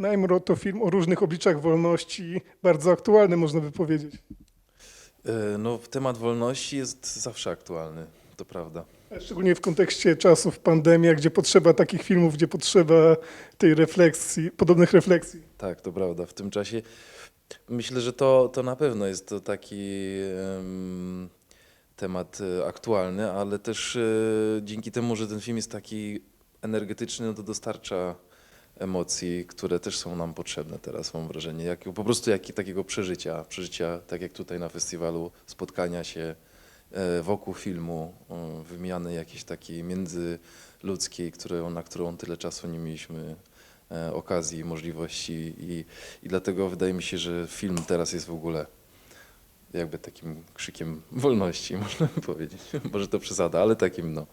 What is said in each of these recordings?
Najmro to film o różnych obliczach wolności, bardzo aktualny można by powiedzieć. E, No, temat wolności jest zawsze aktualny, to prawda. Szczególnie w kontekście czasów pandemii, gdzie potrzeba takich filmów, gdzie potrzeba tej refleksji, podobnych refleksji. Tak, to prawda. W tym czasie myślę, że to, to na pewno jest to taki em, temat e, aktualny, ale też e, dzięki temu, że ten film jest taki energetyczny, no to dostarcza emocji, które też są nam potrzebne teraz, mam wrażenie. Jak, po prostu jak, takiego przeżycia, przeżycia, tak jak tutaj na festiwalu, spotkania się e, wokół filmu, e, wymiany jakiejś takiej międzyludzkiej, którą, na którą tyle czasu nie mieliśmy e, okazji, możliwości i, i dlatego wydaje mi się, że film teraz jest w ogóle jakby takim krzykiem wolności, można by powiedzieć. Może to przesada, ale takim no,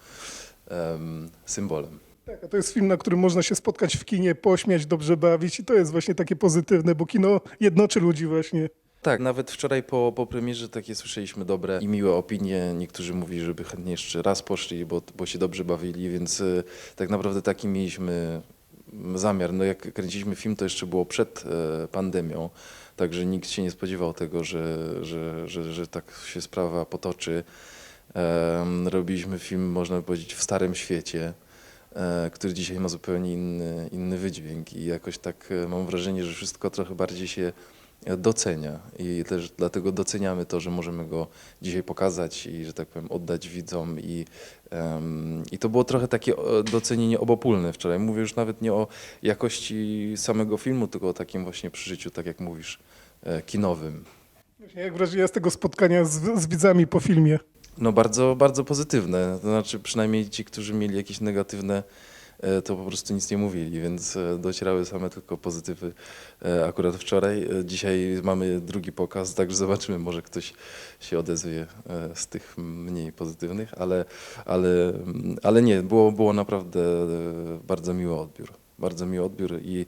em, symbolem. Tak, to jest film, na którym można się spotkać w kinie, pośmiać, dobrze bawić i to jest właśnie takie pozytywne, bo kino jednoczy ludzi właśnie. Tak, nawet wczoraj po, po premierze takie słyszeliśmy dobre i miłe opinie. Niektórzy mówili, żeby chętnie jeszcze raz poszli, bo, bo się dobrze bawili, więc e, tak naprawdę taki mieliśmy zamiar. No jak kręciliśmy film, to jeszcze było przed e, pandemią, także nikt się nie spodziewał tego, że, że, że, że tak się sprawa potoczy. Robiliśmy film, można powiedzieć, w starym świecie, który dzisiaj ma zupełnie inny, inny wydźwięk i jakoś tak e, mam wrażenie, że wszystko trochę bardziej się docenia i też dlatego doceniamy to, że możemy go dzisiaj pokazać i, że tak powiem, oddać widzom i, em, i to było trochę takie e, docenienie obopólne wczoraj. Mówię już nawet nie o jakości samego filmu, tylko o takim właśnie przeżyciu, tak jak mówisz, e, kinowym. Jak wrażenie z tego spotkania z, z widzami po filmie? No bardzo, bardzo pozytywne. To znaczy przynajmniej ci, którzy mieli jakieś negatywne, e, to po prostu nic nie mówili, więc e, docierały same tylko pozytywy e, akurat wczoraj. Dzisiaj mamy drugi pokaz, także zobaczymy, może ktoś się odezwie z tych mniej pozytywnych, ale, ale, ale nie, było, było naprawdę bardzo miły odbiór. Bardzo miły odbiór i,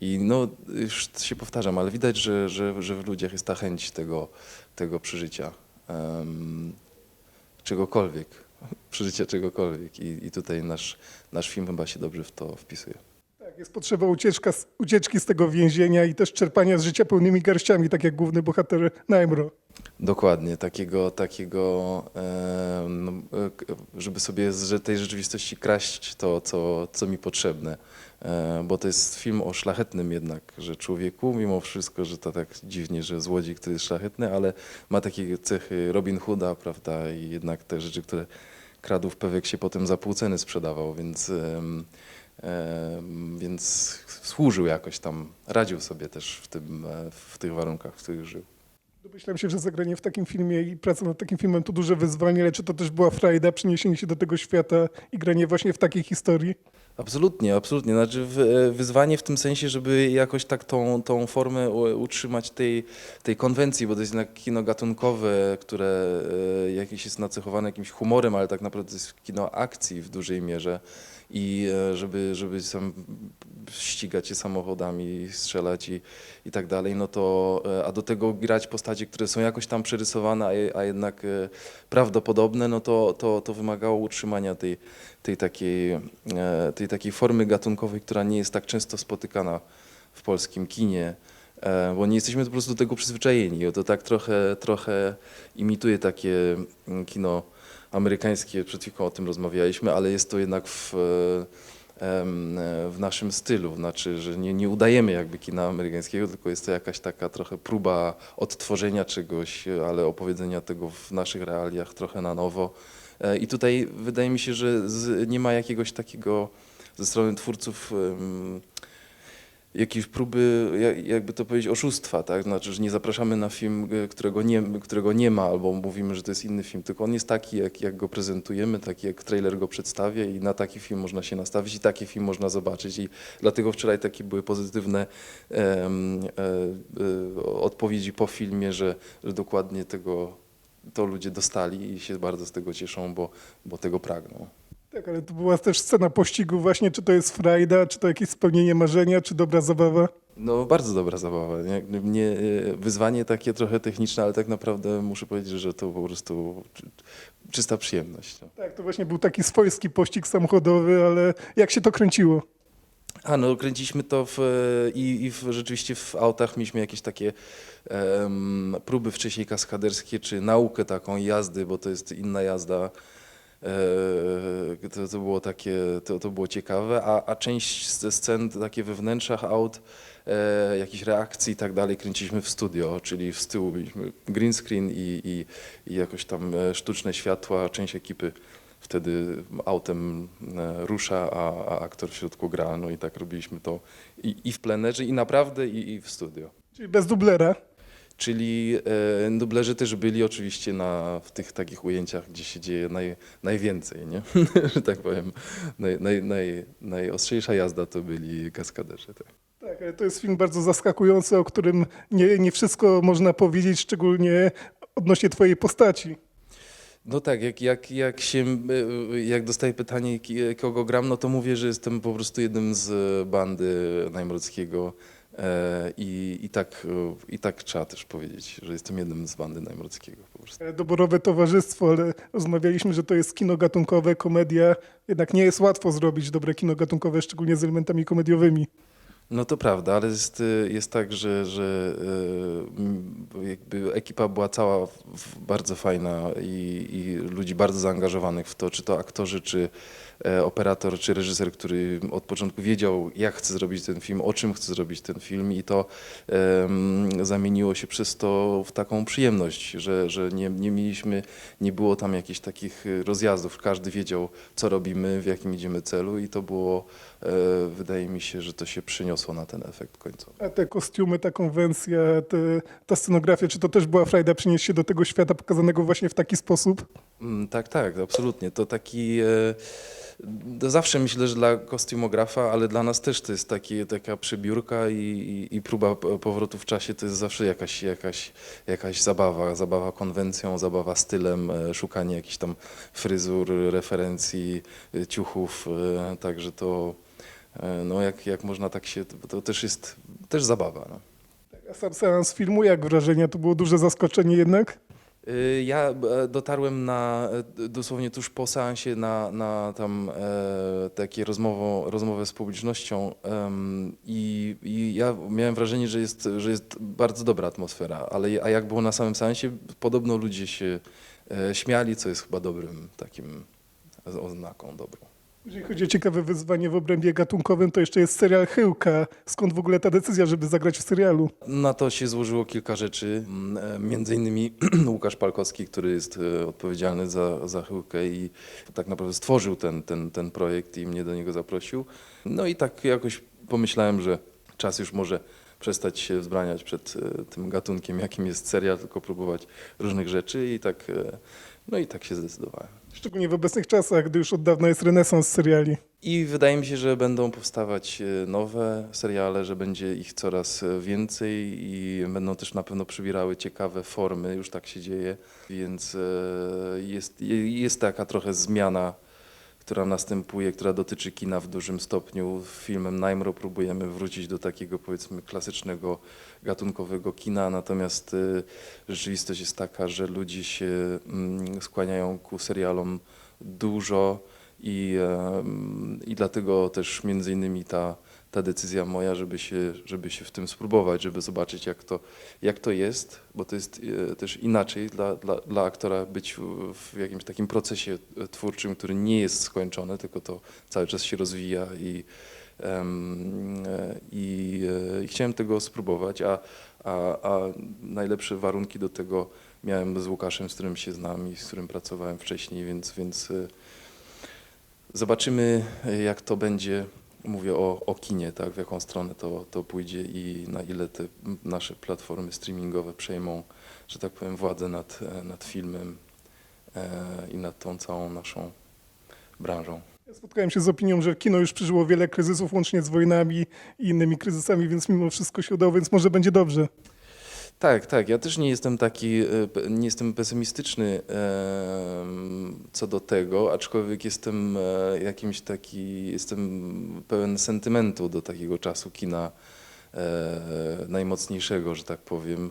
i no, już się powtarzam, ale widać, że, że, że w ludziach jest ta chęć tego, tego przeżycia. Czegokolwiek, przeżycia czegokolwiek. I, i tutaj nasz, nasz film chyba się dobrze w to wpisuje. Tak, jest potrzeba ucieczka, z- ucieczki z tego więzienia i też czerpania z życia pełnymi garściami, tak jak główny bohater Najmro. Dokładnie, takiego, takiego e, no, e, k- żeby sobie z tej rzeczywistości kraść to, co, co mi potrzebne. E, bo to jest film o szlachetnym jednak, że człowieku, mimo wszystko, że to tak dziwnie, że złodziej, który jest szlachetny, ale ma takie cechy Robin Hooda, prawda, i jednak te rzeczy, które kradł w pewek się potem za pół ceny sprzedawał, więc, więc służył jakoś tam, radził sobie też w, tym, e, w tych warunkach, w których żył. Domyślam się, że zagranie w takim filmie i praca nad takim filmem to duże wyzwanie, ale czy to też była frajda, przeniesienie się do tego świata i granie właśnie w takiej historii? Absolutnie, absolutnie. Znaczy w- wyzwanie w tym sensie, żeby jakoś tak tą, tą formę utrzymać tej, tej konwencji, bo to jest jednak kino gatunkowe, które e, jakieś jest nacechowane jakimś humorem, ale tak naprawdę to jest kino akcji w dużej mierze i e, żeby, żeby sam ścigać się samochodami, strzelać i, i tak dalej, no to, e, a do tego grać postacie, które są jakoś tam przerysowane, a, a jednak e, prawdopodobne, no to, to, to wymagało utrzymania tej, tej, takiej, tej takiej formy gatunkowej, która nie jest tak często spotykana w polskim kinie, bo nie jesteśmy po prostu do tego przyzwyczajeni. To tak trochę, trochę imituje takie mm, kino amerykańskie, przed chwilą o tym rozmawialiśmy, ale jest to jednak w, e, e, w naszym stylu, znaczy, że nie, nie udajemy jakby kina amerykańskiego, tylko jest to jakaś taka trochę próba odtworzenia czegoś, ale opowiedzenia tego w naszych realiach trochę na nowo. E, I tutaj wydaje mi się, że z, nie ma jakiegoś takiego ze strony twórców em, jakiejś próby, jak- jakby to powiedzieć, oszustwa, tak? Znaczy, że nie zapraszamy na film, e, którego nie, którego nie ma, albo mówimy, że to jest inny film, tylko on jest taki, jak, jak go prezentujemy, taki jak trailer go przedstawia i na taki film można się nastawić i taki film można zobaczyć i dlatego wczoraj takie były pozytywne e, e, odpowiedzi po filmie, że, że dokładnie tego to ludzie dostali i się bardzo z tego cieszą, bo, bo tego pragną. Tak, ale to była też scena pościgu właśnie, czy to jest frajda, czy to jakieś spełnienie marzenia, czy dobra zabawa? No bardzo dobra zabawa. Nie, nie, e, wyzwanie takie trochę techniczne, ale tak naprawdę muszę powiedzieć, że to po prostu czy- czysta przyjemność. no. Tak, to właśnie był taki swojski pościg samochodowy, ale jak się to kręciło? A no, kręciliśmy to w, e, i, i w, rzeczywiście w autach mieliśmy jakieś takie em, próby wcześniej kaskaderskie, czy naukę taką jazdy, bo to jest inna jazda. E, to, to było takie, to, to było ciekawe, a, a część ze scen takie we wnętrzach aut, e, jakichś reakcji i tak dalej kręciliśmy w studio, czyli z tyłu mieliśmy green screen i, i, i jakoś tam e, sztuczne światła, część ekipy wtedy autem e, rusza, a, a aktor w środku gra, no i tak robiliśmy to i, i w plenerze, i naprawdę, i, i w studio. Czyli bez dublera. Czyli e, dublerzy też byli oczywiście na, w tych takich ujęciach, gdzie się dzieje naj, najwięcej, nie? że tak powiem. Naj, naj, naj, najostrzejsza jazda to byli kaskaderzy. Tak. Tak, ale to jest film bardzo zaskakujący, o którym nie, nie wszystko można powiedzieć, szczególnie odnośnie twojej postaci. No tak, jak, jak, jak się, e, jak dostaję pytanie, kogo gram, no to mówię, że jestem po prostu jednym z bandy Najmrockiego e, i, i, tak, e, i tak trzeba też powiedzieć, że jestem jednym z bandy Najmrockiego po prostu. E, Doborowe towarzystwo, ale rozmawialiśmy, że to jest kino gatunkowe, komedia. Jednak nie jest łatwo zrobić dobre kino gatunkowe, szczególnie z elementami komediowymi. No to prawda, ale jest, y, jest tak, że, że y, jakby ekipa była cała bardzo fajna i, i ludzi bardzo zaangażowanych w to, czy to aktorzy, czy e, operator, czy reżyser, który od początku wiedział, jak chce zrobić ten film, o czym chce zrobić ten film i to zamieniło się przez to w taką przyjemność, że, że nie, nie mieliśmy, nie było tam jakichś takich rozjazdów, każdy wiedział, co robimy, w jakim idziemy celu i to było, e, wydaje mi się, że to się przyniosło na ten efekt końcowy. A te kostiumy, ta konwencja, te, ta scenografia, czy to też była frajda przynieść się do tego świata pokazanego właśnie w taki sposób? Mm, Tak, tak, absolutnie. To taki. e, zawsze myślę, że dla kostiumografa, ale dla nas też to jest taki, taka przebiórka i, i, i próba powrotu w czasie to jest zawsze jakaś, jakaś, jakaś zabawa. Zabawa konwencją, zabawa stylem, e, szukanie jakichś tam fryzur, referencji, e, ciuchów. e, Także to, no jak, jak można tak się. To też jest też zabawa. No. A sam seans filmu, jak wrażenia? To było duże zaskoczenie jednak? Y, Ja e, dotarłem na, e, dosłownie tuż po seansie na, na tam e, takie rozmową, rozmowę z publicznością em, i, i ja miałem wrażenie, że jest, że jest bardzo dobra atmosfera, ale a jak było na samym seansie, podobno ludzie się e, śmiali, co jest chyba dobrym takim oznaką dobrą. Jeżeli chodzi o ciekawe wyzwanie w obrębie gatunkowym, to jeszcze jest serial Chyłka. Skąd w ogóle ta decyzja, żeby zagrać w serialu? Na to się złożyło kilka rzeczy, m, e, między innymi Łukasz Palkowski, który jest e, odpowiedzialny za, za Chyłkę i tak naprawdę stworzył ten, ten, ten projekt i mnie do niego zaprosił. No i tak jakoś pomyślałem, że czas już może przestać się wzbraniać przed e, tym gatunkiem, jakim jest serial, tylko próbować różnych rzeczy i tak, e, no i tak się zdecydowałem. Szczególnie w obecnych czasach, gdy już od dawna jest renesans seriali. I wydaje mi się, że będą powstawać e, nowe seriale, że będzie ich coraz więcej i będą też na pewno przybierały ciekawe formy, już tak się dzieje, więc jest, je- jest taka trochę zmiana, która następuje, która dotyczy kina w dużym stopniu. Filmem Najmro próbujemy wrócić do takiego powiedzmy klasycznego, gatunkowego kina, natomiast e, rzeczywistość jest taka, że ludzie się mm, skłaniają ku serialom dużo i, i dlatego też między innymi ta, ta decyzja moja, żeby się, żeby się w tym spróbować, żeby zobaczyć jak to, jak to jest, bo to jest e, też inaczej dla, dla, dla aktora być w, jakimś takim procesie e, twórczym, który nie jest skończony, tylko to cały czas się rozwija i, e, i, i chciałem tego spróbować, a, a, a najlepsze warunki do tego miałem z Łukaszem, z którym się znam i z którym pracowałem wcześniej, więc, więc zobaczymy, jak to będzie. Mówię o, o kinie, tak, w jaką stronę to, to pójdzie i na ile te nasze platformy streamingowe przejmą, że tak powiem, władzę nad, e, nad filmem e, i nad tą całą naszą branżą. Spotkałem się z opinią, że kino już przeżyło wiele kryzysów, łącznie z wojnami i innymi kryzysami, więc mimo wszystko się udało, więc może będzie dobrze. Tak, tak. Ja też nie jestem taki, e, nie jestem pesymistyczny em, co do tego, aczkolwiek jestem e, jakimś taki, jestem pełen sentymentu do takiego czasu kina e, najmocniejszego, że tak powiem.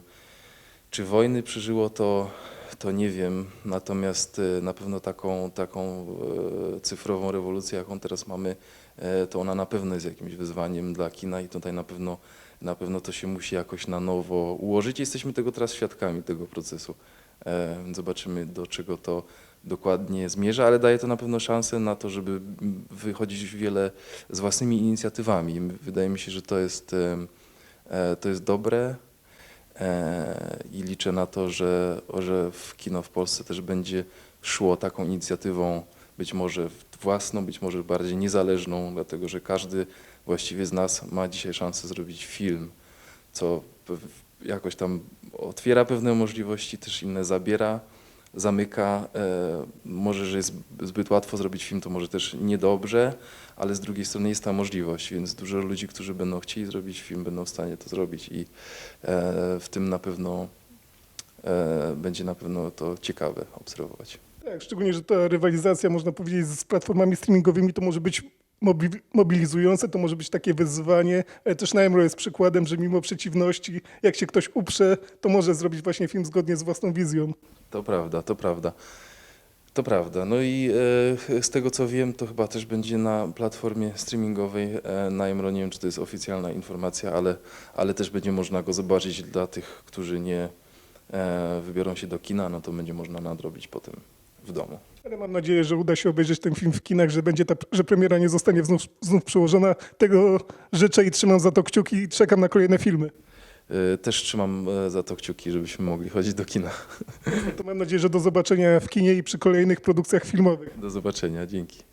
Czy wojny przeżyło to, to nie wiem, natomiast e, na pewno taką, taką e, cyfrową rewolucję, jaką teraz mamy, e, to ona na pewno jest jakimś wyzwaniem dla kina i tutaj na pewno, na pewno to się musi jakoś na nowo ułożyć. Jesteśmy tego teraz świadkami, tego procesu. E, Zobaczymy, do czego to dokładnie zmierza, ale daje to na pewno szansę na to, żeby wychodzić wiele z własnymi inicjatywami. Wydaje mi się, że to jest, em, e, to jest dobre e, i liczę na to, że, że w kino w Polsce też będzie szło taką inicjatywą, być może własną, być może bardziej niezależną, dlatego że każdy właściwie z nas ma dzisiaj szansę zrobić film, co jakoś tam otwiera pewne możliwości, też inne zabiera, zamyka. E, może, że jest zbyt łatwo zrobić film, to może też niedobrze, ale z drugiej strony jest ta możliwość, więc dużo ludzi, którzy będą chcieli zrobić film, będą w stanie to zrobić i e, w tym na pewno e, będzie na pewno to ciekawe obserwować. Tak, szczególnie, że ta rywalizacja, można powiedzieć, z platformami streamingowymi to może być mobilizujące, to może być takie wyzwanie, ale też Naimro jest przykładem, że mimo przeciwności, jak się ktoś uprze, to może zrobić właśnie film zgodnie z własną wizją. To prawda, to prawda. To prawda. No i e, z tego co wiem, to chyba też będzie na platformie streamingowej e, na Emro. Nie wiem, czy to jest oficjalna informacja, ale, ale też będzie można go zobaczyć dla tych, którzy nie e, wybiorą się do kina, no to będzie można nadrobić potem w domu. Ale mam nadzieję, że uda się obejrzeć ten film w kinach, że będzie ta, że premiera nie zostanie znów, znów przełożona. Tego życzę i trzymam za to kciuki i czekam na kolejne filmy. E, też trzymam e, za to kciuki, żebyśmy mogli chodzić do kina. To mam nadzieję, że do zobaczenia w kinie i przy kolejnych produkcjach filmowych. Do zobaczenia. Dzięki.